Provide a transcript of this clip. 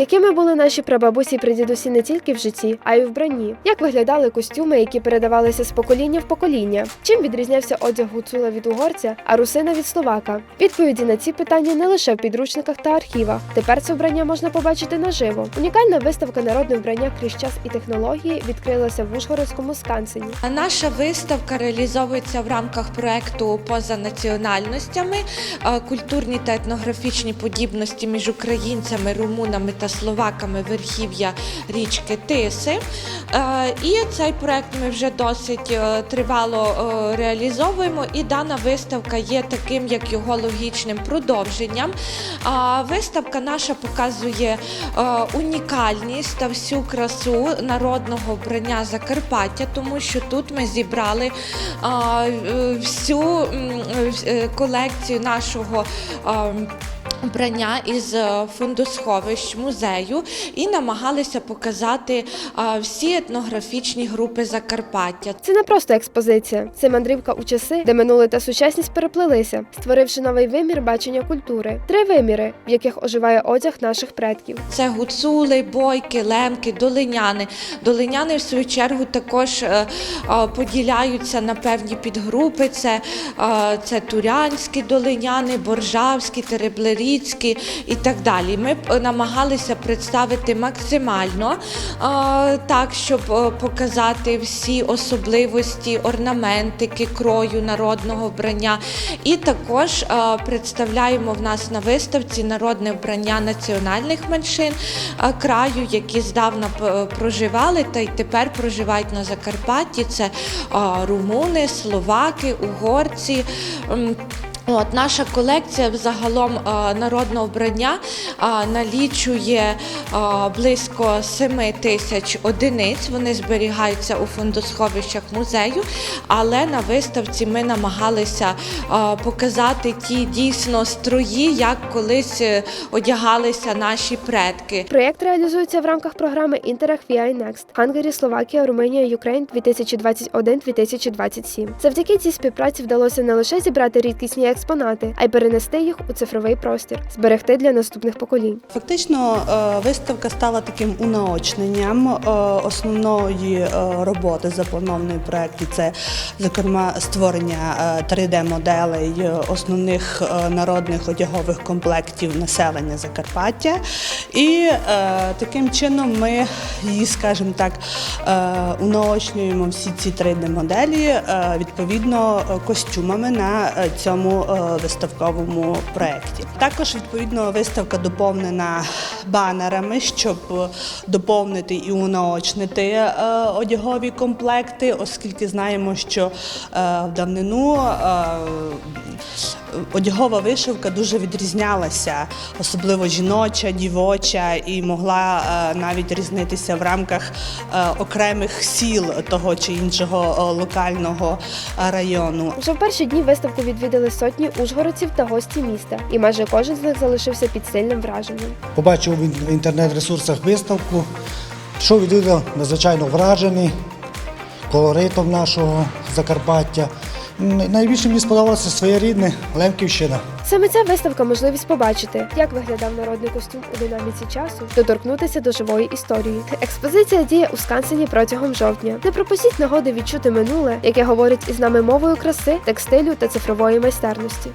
Якими були наші прабабусі і прадідусі не тільки в житті, а й у вбранні? Як виглядали костюми, які передавалися з покоління в покоління? Чим відрізнявся одяг гуцула від угорця, а русина від словака? Відповіді на ці питання не лише в підручниках та архівах. Тепер це вбрання можна побачити наживо. Унікальна виставка народне вбрання крізь час і технології відкрилася в Ужгородському скансені. Наша виставка реалізовується в рамках проекту поза національностями, е, культурні та етнографічні подібності між українцями, румунами та словаками верхів'я річки Тиси. Е, І цей проект ми вже досить е, тривало е, реалізовуємо. І дана виставка є таким, як його логічним продовженням. Виставка наша показує унікальність та всю красу народного вбрання Закарпаття, тому що тут ми зібрали всю колекцію нашого. А, Вбрання із е, фондосховищ музею і намагалися показати всі етнографічні групи Закарпаття. Це не просто експозиція, це мандрівка у часи, де минуле та сучасність переплелися, створивши новий вимір бачення культури. Три виміри, в яких оживає одяг наших предків. Це гуцули, бойки, лемки, долиняни. Долиняни, в свою чергу, також е, е, поділяються на певні підгрупи. Це, е, це турянські долиняни, боржавські, тереблеріцькі і так далі. Ми б намагалися представити максимально е, так, щоб е, показати всі особливості, орнаментики, крою народного вбрання. І також е, представляємо в нас на виставці народне вбрання національних меншин е, краю, які здавна проживали та й тепер проживають на Закарпатті. Це е, румуни, словаки, угорці. От наша колекція взагалом е, народного вбрання е, налічує е, близько 7 тисяч одиниць. Вони зберігаються у фондосховищах музею. Але на виставці ми намагалися показати ті дійсно строї, як колись одягалися наші предки. Проєкт реалізується в рамках програми Interact VI Next Hungary, Словакія, Румунія, Ukraine 2021-2027. Завдяки цій співпраці вдалося не лише зібрати рідкісні експонати, а й перенести їх у цифровий простір, зберегти для наступних поколінь. Фактично, е, виставка стала таким унаочненням е, основної е, роботи запланованої в проєкті. Це, зокрема, створення 3D-моделей основних народних одягових комплектів населення Закарпаття. І таким чином ми її, скажімо так, унаочнюємо всі ці 3D-моделі е, відповідно костюмами на е, е, виставковому проєкті. Також відповідно виставка доповнена банерами, щоб доповнити і унаочнити е, одягові комплекти, оскільки знаємо, що е, в давнину одягова вишивка дуже відрізнялася, особливо жіноча, дівоча, і могла е, навіть різнитися в рамках е, окремих сіл того чи іншого е, локального району. Вже в перші дні виставку відвідали сотні ужгородців та гості міста, і майже кожен з них залишився під сильним враженням. Побачив в інтернет-ресурсах виставку, що відвідав надзвичайно вражений колоритом нашого Закарпаття. Найбільше мені сподобалося своєрідне Лемківщина. Саме ця виставка можливість побачити, як виглядав народний костюм у динаміці часу, доторкнутися до живої історії. Експозиція діє у Скансені протягом жовтня. Не пропустіть нагоди відчути минуле, яке говорить із нами мовою краси, текстилю та цифрової майстерності.